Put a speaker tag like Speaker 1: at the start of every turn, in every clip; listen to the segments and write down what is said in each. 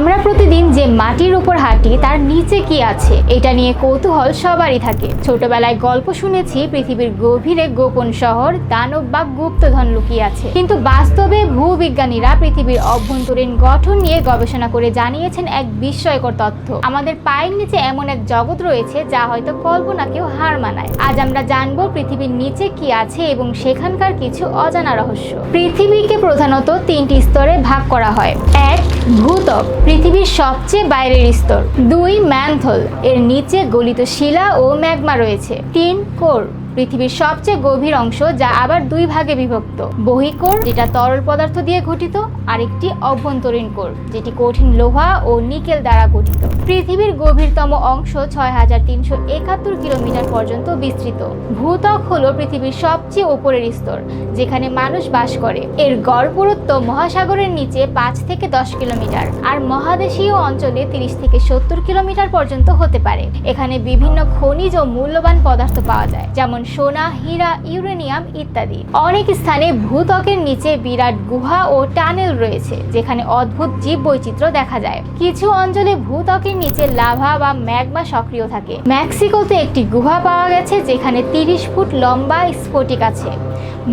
Speaker 1: আমরা প্রতিদিন যে মাটির উপর হাঁটি, তার নিচে কি আছে? এটা নিয়ে কৌতূহল সবারই থাকে। ছোটবেলায় গল্প শুনেছি, পৃথিবীর গভীরে গোপন শহর, দানব বা গুপ্তধন লুকিয়ে আছে। কিন্তু বাস্তবে ভূবিজ্ঞানীরা পৃথিবীর অভ্যন্তরীণ গঠন নিয়ে গবেষণা করে জানিয়েছেন এক বিস্ময়কর তথ্য। আমাদের পায়ের নিচে এমন এক জগৎ রয়েছে, যা হয়তো কল্পনাকেও হার মানায়। আজ আমরা জানব পৃথিবীর নিচে কি আছে এবং সেখানকার কিছু অজানা রহস্য। পৃথিবীকে প্রধানত তিনটি স্তরে ভাগ করা হয়। এক ভূত্বক পৃথিবীর সবচেয়ে বাইরের স্তর, দুই ম্যানথল। এর নিচে গলিত শিলা ও ম্যাগমা রয়েছে। তিন কোর। পৃথিবীর সবচেয়ে গভীর অংশ যা আবার দুই ভাগে বিভক্ত। বহিকোর যেটা তরল পদার্থ দিয়ে গঠিত, আরেকটি অভ্যন্তরীণ কোর যেটি কঠিন লোহা ও নিকেল দ্বারা গঠিত। পৃথিবীর গভীরতম অংশ ছয় হাজার তিনশো একাত্তর কিলোমিটার পর্যন্ত বিস্তৃত। ভূত্বক হল পৃথিবীর সবচেয়ে ওপরের স্তর, যেখানে মানুষ বাস করে। এর গড় পুরুত্ব মহাসাগরের নিচে পাঁচ থেকে দশ কিলোমিটার, আর মহাদেশীয় অঞ্চলে তিরিশ থেকে সত্তর কিলোমিটার পর্যন্ত হতে পারে। এখানে বিভিন্ন খনিজ ও মূল্যবান পদার্থ পাওয়া যায়, যেমন সোনা, হীরা, ইউরেনিয়াম ইত্যাদি। অনেক স্থানে ভূত্বকের নিচে বিরাট গুহা ও টানেল রয়েছে, যেখানে অদ্ভুত জীব বৈচিত্র্য দেখা যায়। কিছু অঞ্চলে ভূত্বকের নিচে লাভা বা ম্যাগমা সক্রিয় থাকে। মেক্সিকোতে একটি গুহা পাওয়া গেছে, যেখানে তিরিশ ফুট লম্বা স্ফটিক আছে।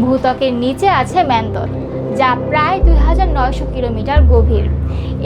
Speaker 1: ভূত্বকের নিচে আছে ম্যান্দল যা প্রায় দুই হাজার নয়শো কিলোমিটার গভীর।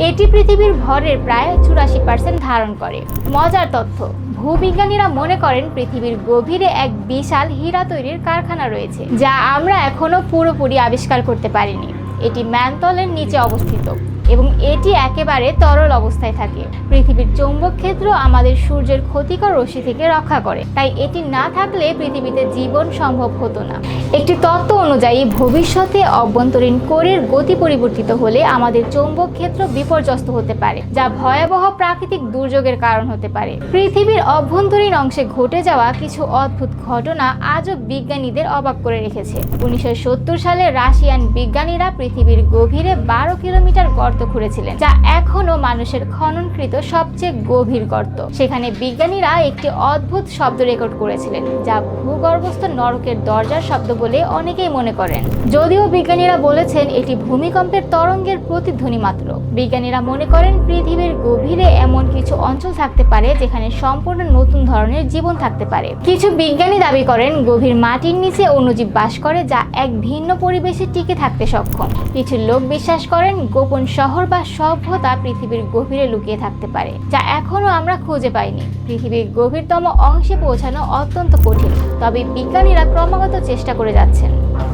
Speaker 1: এটি পৃথিবীর ভরের প্রায় চুরাশি পার্সেন্ট ধারণ করে। মজার তথ্য ভূবিজ্ঞানীরা মনে করেন পৃথিবীর গভীরে এক বিশাল হীরা তৈরির কারখানা রয়েছে, যা আমরা এখনও পুরোপুরি আবিষ্কার করতে পারিনি। এটি ম্যানতলের নিচে অবস্থিত। এবং এটি একেবারে তরল অবস্থায় থাকে। পৃথিবীর চৌম্বক ক্ষেত্র আমাদের সূর্যের ক্ষতিকর রশ্মি থেকে রক্ষা করে। তাই এটি না থাকলে পৃথিবীতে জীবন সম্ভব হতো না। একটি তত্ত্ব অনুযায়ী ভবিষ্যতে অভ্যন্তরীণ কোরের গতি পরিবর্তিত হলে আমাদের চৌম্বক ক্ষেত্র বিপর্যস্ত হতে পারে, যা ভয়াবহ প্রাকৃতিক দুর্যোগের কারণ হতে পারে। পৃথিবীর অভ্যন্তরীণ অংশে ঘটে যাওয়া কিছু অদ্ভুত ঘটনা আজও বিজ্ঞানীদের অবাক করে রেখেছে। উনিশশো সত্তর সালে রাশিয়ান বিজ্ঞানীরা পৃথিবীর গভীরে বারো কিলোমিটার গর্ত খুঁড়েছিলেন, যা এখনও মানুষের খননকৃত সবচেয়ে গভীর গর্ত। সেখানে বিজ্ঞানীরা একটি অদ্ভুত শব্দ রেকর্ড করেছিলেন, যা ভূগর্ভস্থ নরকের দরজার শব্দ বলে অনেকেই মনে করেন। যদিও বিজ্ঞানীরা বলেছেন এটি ভূমিকম্পের তরঙ্গের প্রতিধ্বনি মাত্র। বিজ্ঞানীরা মনে করেন পৃথিবীর গভীরে এমন কিছু অঞ্চল থাকতে পারে, যেখানে সম্পূর্ণ নতুন ধরনের জীবন থাকতে পারে। কিছু বিজ্ঞানী দাবি করেন, গভীর মাটির নিচে অণুজীব বাস করে, যা এক ভিন্ন পরিবেশে টিকে থাকতে সক্ষম। কিছু লোক বিশ্বাস করেন, গোপন শহর বা সভ্যতা পৃথিবীর গভীরে লুকিয়ে থাকতে পারে, যা এখনও আমরা খুঁজে পাইনি। পৃথিবীর গভীরতম অংশে পৌঁছানো অত্যন্ত কঠিন, তবে বিজ্ঞানীরা ক্রমাগত চেষ্টা করে যাচ্ছেন।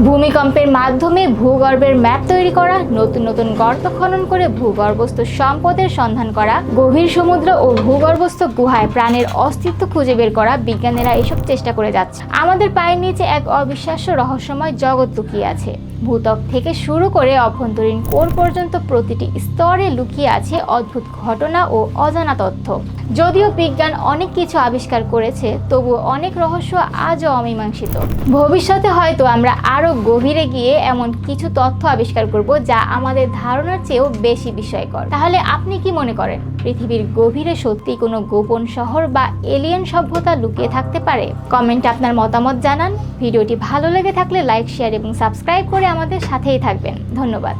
Speaker 1: ভূমিকম্পের মাধ্যমে ভূগর্ভের ম্যাপ তৈরি করা, নতুন নতুন গর্ত খনন করে ভূগর্ভস্থ সম্পদের সন্ধান করা, গভীর সমুদ্র ও ভূগর্ভস্থ গুহায় প্রাণের অস্তিত্ব খুঁজে বের করা, বিজ্ঞানীরা এসব চেষ্টা করে যাচ্ছে আমাদের পায়ের নিচে এক অবিশ্বাস্য রহস্যময় জগৎ লুকিয়ে আছে। ভূত্বক থেকে শুরু করে অভ্যন্তরীণ কোর পর্যন্ত প্রতিটি স্তরে লুকিয়ে আছে অদ্ভুত ঘটনা ও অজানা তথ্য। যদিও বিজ্ঞান অনেক কিছু আবিষ্কার করেছে, তবুও অনেক রহস্য আজও অমীমাংসিত। ভবিষ্যতে হয়তো আমরা আরও গভীরে গিয়ে এমন কিছু তথ্য আবিষ্কার করব যা আমাদের ধারণার চেয়েও বেশি বিস্ময়কর। তাহলে আপনি কি মনে করেন, পৃথিবীর গভীরে সত্যি কোনো গোপন শহর বা এলিয়েন সভ্যতা লুকিয়ে থাকতে পারে? কমেন্টে আপনার মতামত জানান। ভিডিওটি ভালো লেগে থাকলে লাইক, শেয়ার এবং সাবস্ক্রাইব করে আমাদের সাথেই থাকবেন। ধন্যবাদ।